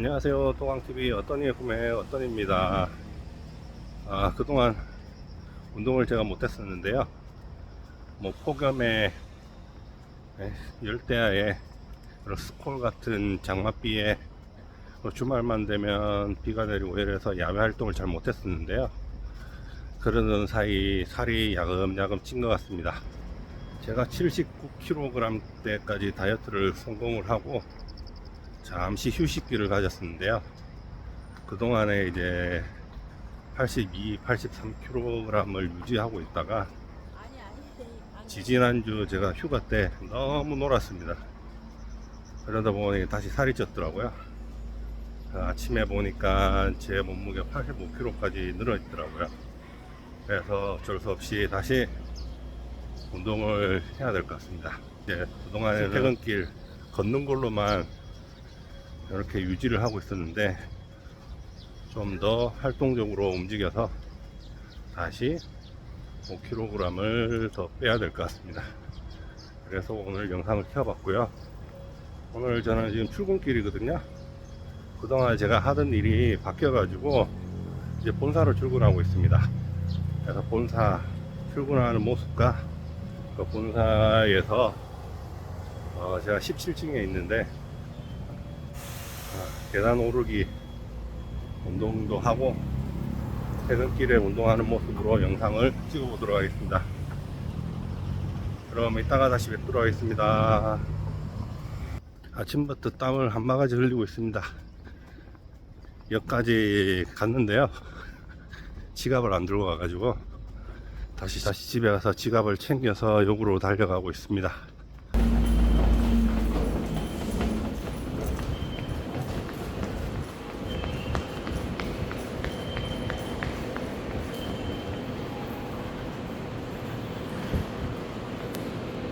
안녕하세요. 동황TV 어떤이의 구매 어떤입니다. 아, 그동안 운동을 제가 못했었는데요. 뭐, 폭염에, 에, 열대야에, 스콜 같은 장맛비에, 뭐 주말만 되면 비가 내리고 이래서 야외 활동을 잘 못했었는데요. 그러는 사이 살이 야금야금 찐 것 같습니다. 제가 79kg 대까지 다이어트를 성공을 하고, 잠시 휴식기를 가졌었는데요. 그동안에 이제 82, 83kg을 유지하고 있다가 지지난주 제가 휴가 때 너무 놀았습니다. 그러다 보니 다시 살이 쪘더라고요. 아침에 보니까 제 몸무게 85kg까지 늘어 있더라고요. 그래서 어쩔 수 없이 다시 운동을 해야 될 것 같습니다. 이제 그동안에는 퇴근길 걷는 걸로만 이렇게 유지를 하고 있었는데 좀 더 활동적으로 움직여서 다시 5kg을 더 빼야 될 것 같습니다. 그래서 오늘 영상을 켜봤고요. 오늘 저는 지금 출근길이거든요. 그동안 제가 하던 일이 바뀌어가지고 이제 본사로 출근하고 있습니다. 그래서 본사 출근하는 모습과 그 본사에서 어, 제가 17층에 있는데 아, 계단 오르기 운동도 하고 퇴근길에 운동하는 모습으로 영상을 찍어 보도록 하겠습니다. 그럼 이따가 다시 뵙도록 하겠습니다. 아침부터 땀을 한 바가지 흘리고 있습니다. 역까지 갔는데요. 지갑을 안 들고 가가지고 다시 다시 집에 가서 지갑을 챙겨서 역으로 달려가고 있습니다.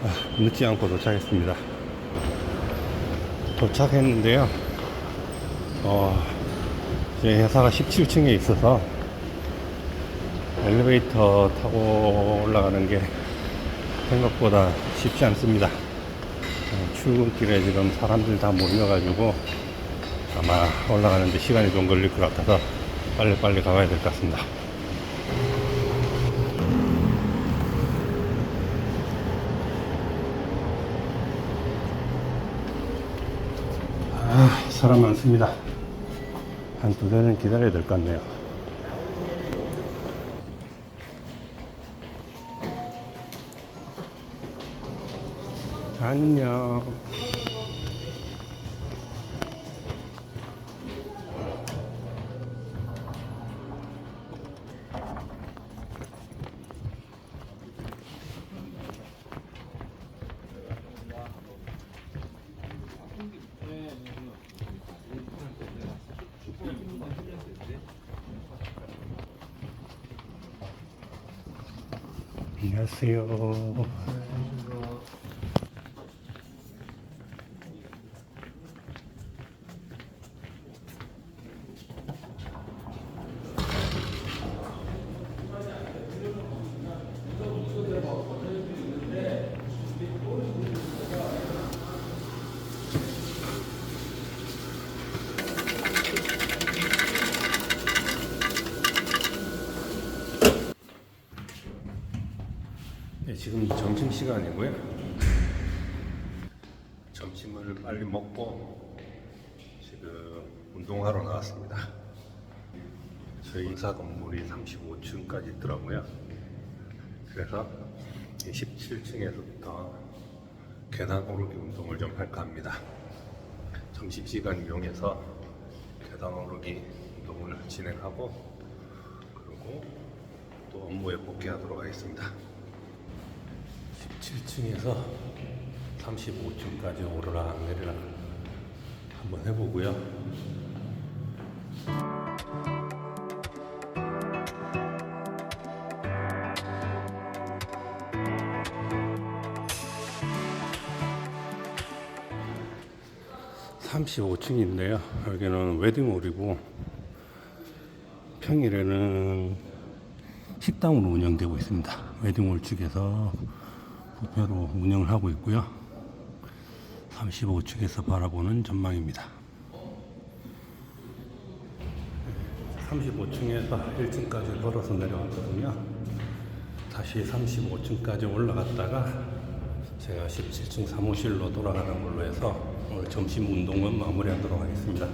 아, 늦지 않고 도착했습니다. 도착했는데요. 어, 제 회사가 17층에 있어서 엘리베이터 타고 올라가는 게 생각보다 쉽지 않습니다. 어, 출근길에 지금 사람들 다 몰려가지고 아마 올라가는데 시간이 좀 걸릴 것 같아서 빨리빨리 가봐야 될 것 같습니다. 아, 사람 많습니다. 한 두 대는 기다려야 될 것 같네요. 안녕. 안녕하세요. 네, 지금 점심 시간이고요. 점심을 빨리 먹고 지금 운동하러 나왔습니다. 저희 회사 건물이 35층까지 있더라고요. 그래서 17층에서부터 계단 오르기 운동을 좀 할까 합니다. 점심 시간 이용해서 계단 오르기 운동을 진행하고 그리고 또 업무에 복귀하도록 하겠습니다. 17층에서 35층까지 오르락 내리락 한번 해보고요. (35층인데요) 여기는 웨딩홀이고 평일에는 식당으로 운영되고 있습니다. 웨딩홀 측에서 부페로 운영을 하고 있고요. 35층에서 바라보는 전망입니다. 35층에서 1층까지 걸어서 내려왔거든요. 다시 35층까지 올라갔다가 제가 17층 사무실로 돌아가는 걸로 해서 오늘 점심 운동은 마무리하도록 하겠습니다. 에,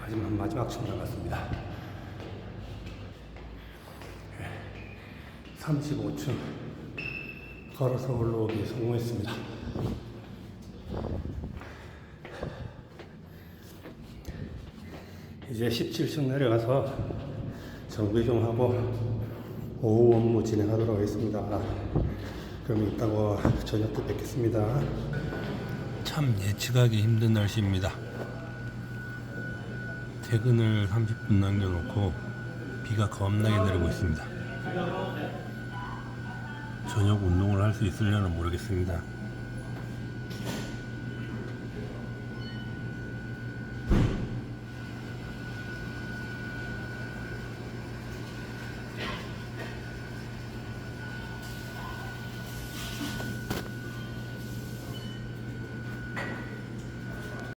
마지막 마지막 층 나갔습니다. 35층 걸어서 올라오기 성공했습니다. 이제 17층 내려가서 정비 좀 하고 오후 업무 진행하도록 하겠습니다. 그럼 이따가 저녁 때 뵙겠습니다. 참 예측하기 힘든 날씨입니다. 퇴근을 30분 남겨놓고 비가 겁나게 내리고 있습니다. 저녁 운동을 할 수 있으려나 모르겠습니다.